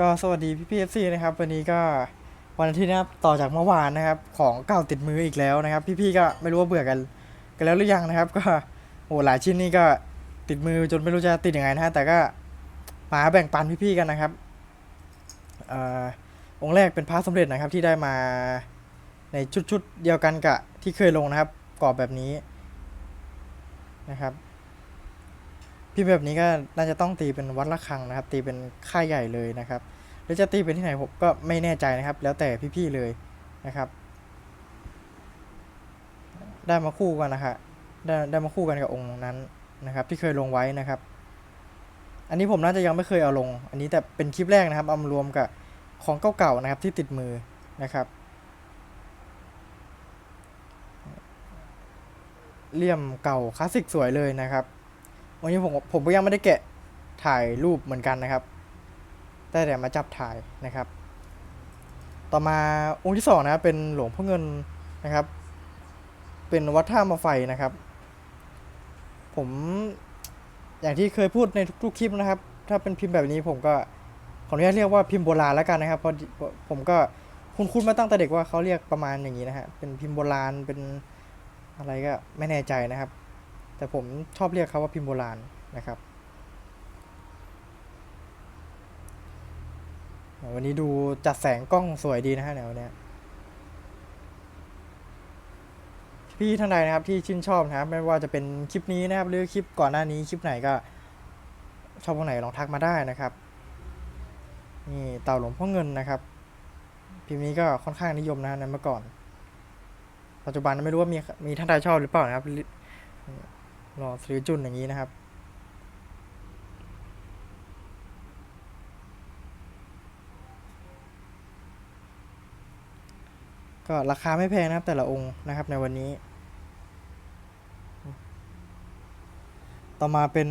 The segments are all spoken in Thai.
ก็สวัสดีพี่พีเอฟซีนะครับ วันนี้ก็วันทิตย์นะครับต่อจากเมื่อวานนะครับ ของเก่าติดมืออีกแล้วนะครับ พี่ๆก็ไม่รู้ว่าเบื่อกันกันแล้วหรือยังนะครับ ก็โอ้หลายชิ้นนี่ก็ติดมือจนไม่รู้จะติดยังไงนะฮะแต่ก็มาแบ่งปันพี่ๆกันนะครับเอ่อองค์แรกเป็นพระสมเด็จนะครับที่ได้มาในชุดๆเดียวกันกับที่เคยลงนะครับกรอบแบบนี้นะครับ พี่แบบนี้ก็น่าจะต้องตีเป็นวัดระฆังนะครับ ตีเป็นค่ายใหญ่เลยนะครับหรือจะตีเป็นที่ไหนผมก็ไม่แน่ใจนะครับ แล้วแต่พี่ๆเลยนะครับ ได้มาคู่กันนะคะได้ได้มาคู่กันกับองค์นั้นนะครับ ที่เคยลงไว้นะครับ อันนี้ผมน่าจะยังไม่เคยเอาลง อันนี้แต่เป็นคลิปแรกนะครับเอามารวมกับของเก่าๆนะครับที่ติดมือนะครับเลี่ยมเก่าคลาสสิกสวยเลยนะครับ วันนี้ผมผมก็ยังไม่ได้แกะถ่ายรูปเหมือนกันนะครับได้แต่มาจับถ่ายนะครับ ต่อมาองค์ที่สองนะครับเป็นหลวงพ่อเงินนะครับ เป็นวัดท่ามาไฟนะครับ ผมอย่างที่เคยพูดในทุกๆคลิปนะครับ ถ้าเป็นพิมพ์แบบนี้ผมก็ขออนุญาตเรียกว่าพิมพ์โบราณแล้วกันนะครับเพราะผมก็คุ้นๆมาตั้งแต่เด็กว่าเขาเรียกประมาณอย่างนี้นะฮะเป็นพิมพ์โบราณเป็นอะไรก็ไม่แน่ใจนะครับ แต่ผมชอบเรียกเขาว่าพิมพ์โบราณนะครับวันนี้ดูจัดแสงกล้องสวยดีนะฮะแนวเนี้ยพี่ท่านใดนะครับที่ชื่นชอบนะครับ ไม่ว่าจะเป็นคลิปนี้นะครับ หรือคลิปก่อนหน้านี้คลิปไหนก็ ชอบตรงไหนลองทักมาได้นะครับนี่เต่าหลวงพ่อเงินนะครับ พิมพ์นี้ก็ค่อนข้างนิยมนะในเมื่อก่อน ปัจจุบันไม่รู้ว่ามีมีท่านใดชอบหรือเปล่านะครับ รอซื้อจุนอย่างนี้นะครับ ก็ราคาไม่แพงนะครับแต่ละองค์นะครับในวันนี้ ต่อมาเป็น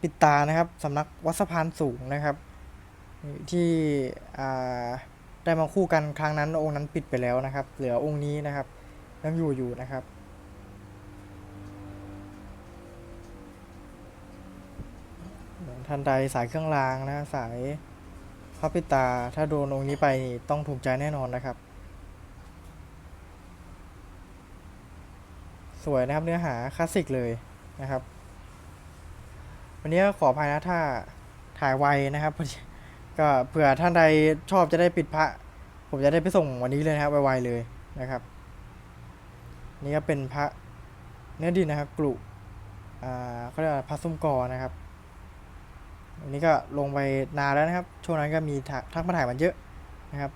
ปิดตานะครับสำนักวัดสะพานสูงนะครับ ที่ได้มาคู่กันครั้งนั้นองค์นั้นปิดไปแล้วนะครับ เหลือองค์นี้นะครับยังอยู่อยู่นะครับ ท่านใดสายเครื่องรางนะ สายพระปิตา ถ้าโดนองค์นี้ไปต้องถูกใจแน่นอนนะครับ สวยนะครับเนื้อหาคลาสสิกเลยนะครับ วันนี้ขออภัยนะถ้าถ่ายไวนะครับ ก็เผื่อท่านใดชอบจะได้ปิดพระ ผมจะได้ไปส่งวันนี้เลยนะครับไวๆเลยนะครับ นี่ก็เป็นพระเนื้อดินนะครับกลุอ่าเขาเรียกว่าพระซุ้มกอนะครับ อันนี้ก็ลงไปนานแล้วนะครับ ช่วงนั้นก็มีทักมาถ่ายมันเยอะนะครับ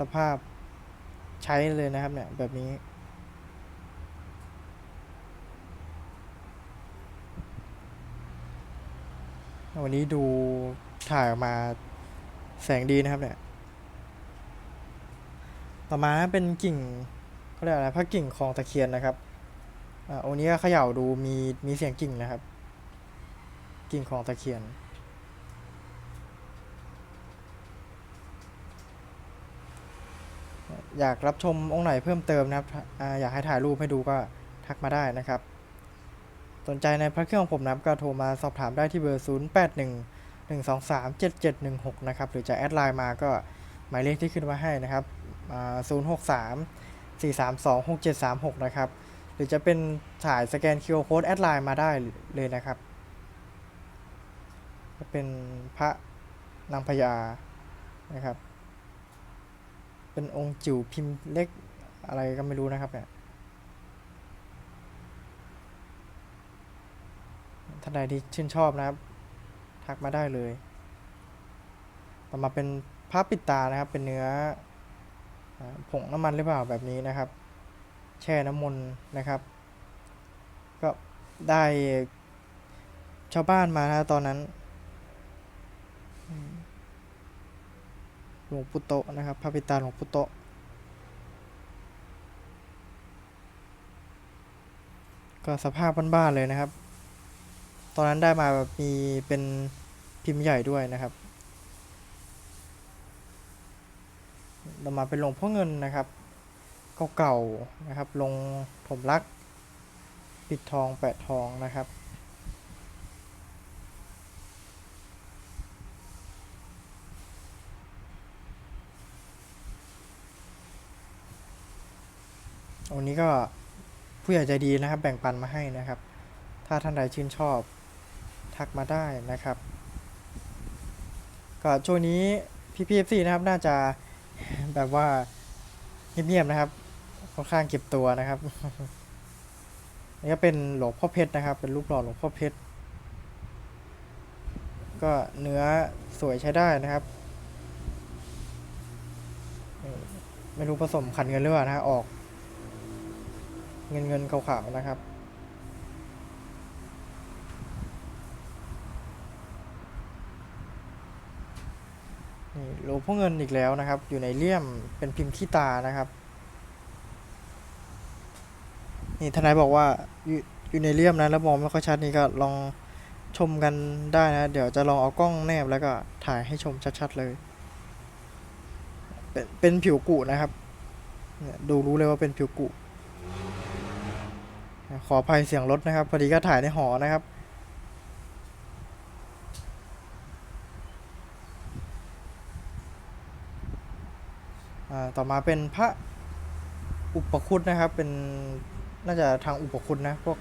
สภาพใช้เลยนะครับเนี่ยแบบนี้ วันนี้ดูถ่ายออกมาแสงดีนะครับเนี่ย ต่อมาเป็นกิ่งเขาเรียกอะไรพระกิ่งคลองตะเคียนนะครับอ่าองนี้ก็เขย่าดูมีมีเสียงกิ่งนะครับ กิ่งของตะเคียน อยากรับชมองค์ไหนเพิ่มเติมนะครับออยากให้ถ่ายรูปให้ดูก็ทักมาได้นะครับ สนใจในพระเครื่องของผมนะครับก็โทรมาสอบถามได้ที่เบอร์ 0 8 1 1 2 3 7 7 1 6 นะครับ หรือจะแอดไลน์มาก็หมายเลขที่ขึ้นมาให้นะครับ 0 6 3 4 3 2 6 7 3 6 นะครับ หรือจะเป็นถ่ายสแกน QR Code แอดไลน์มาได้เลยนะครับ เป็นพระนางพญานะครับ เป็นองค์จิ๋วพิมพ์เล็กอะไรก็ไม่รู้นะครับเนี่ยท่านใดที่ชื่นชอบนะครับ ทักมาได้เลย ต่อมาเป็นผ้าปิดตานะครับ เป็นเนื้อผงน้ำมันหรือเปล่าแบบนี้นะครับ แช่น้ำมนต์นะครับ ก็ได้ชาวบ้านมานะตอนนั้น หลวงปู่โตนะครับ พระปิตาหลวงปู่โตก็สภาพบ้านๆเลยนะครับ ตอนนั้นได้มาแบบมีเป็นพิมพ์ใหญ่ด้วยนะครับต่อมาเป็นหลวงพ่อเงินนะครับ เก่าๆนะครับ ลงถมรัก ปิดทองแปะทองนะครับ วันนี้ก็ผู้ใหญ่ใจดีนะครับ แบ่งปันมาให้นะครับ ถ้าท่านใดชื่นชอบทักมาได้นะครับ ก็ช่วงนี้พี่พีเอฟซีนะครับ น่าจะแบบว่าเงียบๆนะครับค่อนข้างเก็บตัวนะครับนี่ก็เป็นหลวงพ่อเพชรนะครับ เป็นรูปหล่อหลวงพ่อเพชรก็เนื้อสวยใช้ได้นะครับ ไม่รู้ผสมขันเงินหรือเปล่านะออก เงินเงินขาวๆนะครับ นี่หลพ่อเงินอีกแล้วนะครับ อยู่ในเลี่ยมเป็นพิมพ์ขี้ตานะครับ นี่ทนายบอกว่าอยู่อยู่ในเลี่ยมนะแล้วมองไม่ค่อยชัดนี่ก็ลองชมกันได้นะ เดี๋ยวจะลองเอากล้องแนบแล้วก็ถ่ายให้ชมชัดๆเลย เป็นเป็นผิวกุนะครับเนี่ยดูรู้เลยว่าเป็นผิวกุ ขออภัยเสียงรถนะครับ พอดีก็ถ่ายในหอนะครับ ต่อมาเป็นพระอุปคุตนะครับ เป็นน่าจะทางอุปคุตนะ พวก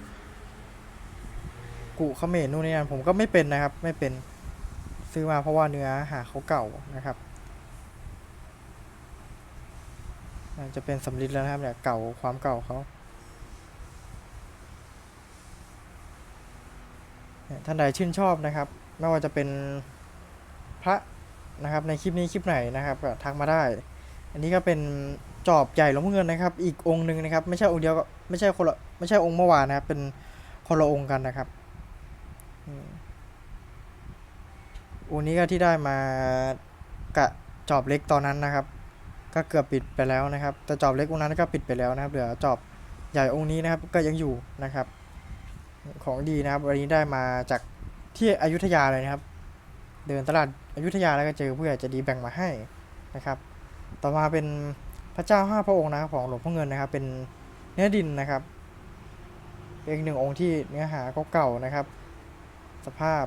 กุเขมรนู่นนี่นั่นผมก็ไม่เป็นนะครับ ไม่เป็นซื้อมาเพราะว่าเนื้อหาเขาเก่านะครับจะเป็นสำลิดแล้วนะครับเนี่ยเก่าความเก่าเขาเนี่ย ท่านใดชื่นชอบนะครับ ไม่ว่าจะเป็นพระนะครับในคลิปนี้คลิปไหนนะครับก็ทักมาได้ อันนี้ก็เป็นจอบใหญ่หลวงพ่อเงินนะครับ อีกองค์หนึ่งนะครับ ไม่ใช่องค์เดียวก็ไม่ใช่คนละไม่ใช่องค์เมื่อวานนะครับ เป็นคนละองค์กันนะครับอืมองค์นี้ก็ที่ได้มากะจอบเล็กตอนนั้นนะครับ ก็เกือบปิดไปแล้วนะครับ แต่จอบเล็กองค์นั้นก็ปิดไปแล้วนะครับ เหลือจอบใหญ่องค์นี้นะครับ ก็ยังอยู่นะครับ ของดีนะครับ วันนี้ได้มาจากที่อยุธยาเลยนะครับ เดินตลาดอยุธยาแล้วก็เจอผู้ใหญ่จะดีแบ่งมาให้นะครับ ต่อมาเป็นพระเจ้าห้าพระองค์นะครับของหลวงพ่อเงินนะครับ เป็นเนื้อดินนะครับเป็นอีกหนึ่งองค์ที่เนื้อหาเก่าๆนะครับ สภาพ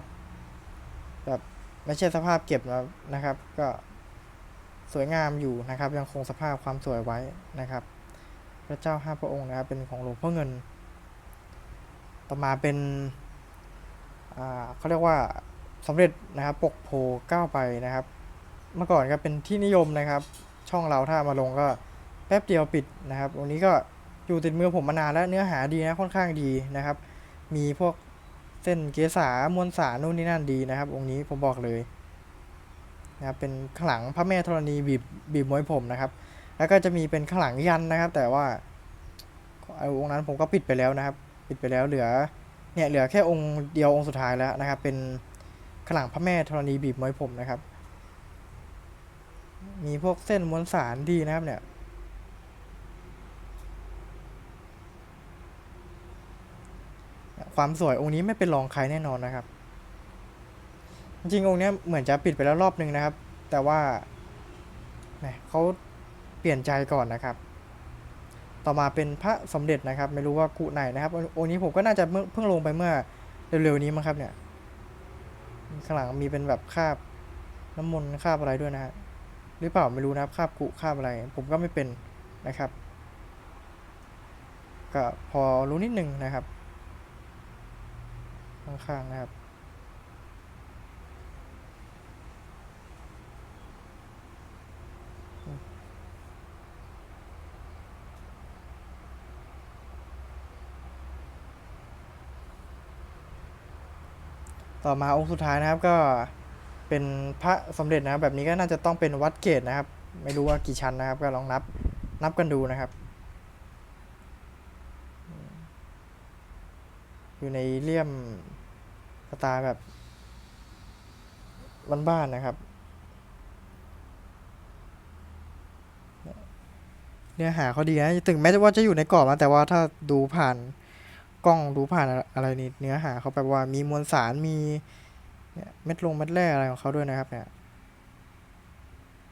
แบบไม่ใช่สภาพเก็บนะนะครับ ก็สวยงามอยู่นะครับ ยังคงสภาพความสวยไว้นะครับ พระเจ้าห้าพระองค์นะครับ เป็นของหลวงพ่อเงิน ต่อมาเป็นเขาเรียกว่าสำเร็จนะครับปกโพก้าใบนะครับ เมื่อก่อนก็เป็นที่นิยมนะครับ ช่องเราถ้ามาลงก็แป๊บเดียวปิดนะครับวันนี้ก็อยู่ติดมือผมมานานแล้วเนื้อหาดีนะค่อนข้างดีนะครับ มีพวกเส้นเกสามวลสารนู่นนี่นั่นดีนะครับ องค์นี้ผมบอกเลยนะครับเป็นข้างหลังพระแม่ธรณีบีบบีบมวยผมนะครับ แล้วก็จะมีเป็นข้างหลังยันนะครับ แต่ว่าไอ้องค์นั้นผมก็ปิดไปแล้วนะครับ ปิดไปแล้วเหลือเนี่ยเหลือแค่องค์เดียวองค์สุดท้ายแล้วนะครับ เป็นขลังพระแม่ธรณีบีบมวยผมนะครับ มีพวกเส้นมวลสารดีนะครับเนี่ยความสวยองค์นี้ไม่เป็นรองใครแน่นอนนะครับ จริงองค์นี้เหมือนจะปิดไปแล้วรอบนึงนะครับ แต่ว่าเขาเปลี่ยนใจก่อนนะครับ ต่อมาเป็นพระสมเด็จนะครับ ไม่รู้ว่ากุไหนนะครับองค์นี้ผมก็น่าจะเพิ่งลงไปเมื่อเร็วๆนี้มั้งครับเนี่ยข้างหลังมีเป็นแบบคาบน้ำมนต์คาบอะไรด้วยนะฮะหรือเปล่าไม่รู้นะครับคาบกุคาบอะไร ผมก็ไม่เป็นนะครับ ก็พอรู้นิดนึงนะครับข้างๆนะครับ ต่อมาองค์สุดท้ายนะครับก็เป็นพระสมเด็จนะครับแบบนี้ก็น่าจะต้องเป็นวัดเกตนะครับ ไม่รู้ว่ากี่ชั้นนะครับ ก็ลองนับนับกันดูนะครับ อยู่ในเลี่ยมสไตาร์แบบบ้านๆนะครับ เนื้อหาเขาดีนะถึงแม้ว่าจะอยู่ในกรอบนะแต่ว่าถ้าดูผ่าน กล้องดูผ่านอะไรนี่เนื้อหาเขาแบบว่ามีมวลสารมีเนี่ยเม็ดลงเม็ดแร่อะไรของเขาด้วยนะครับเนี่ย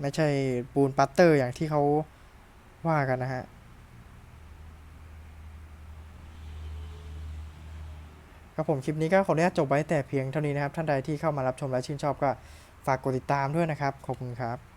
ไม่ใช่ปูนปัตเตอร์อย่างที่เขาว่ากันนะฮะครับผมคลิปนี้ก็ขออนุญาตจบไว้แต่เพียงเท่านี้นะครับ ท่านใดที่เข้ามารับชมและชื่นชอบก็ฝากกดติดตามด้วยนะครับ ขอบคุณครับ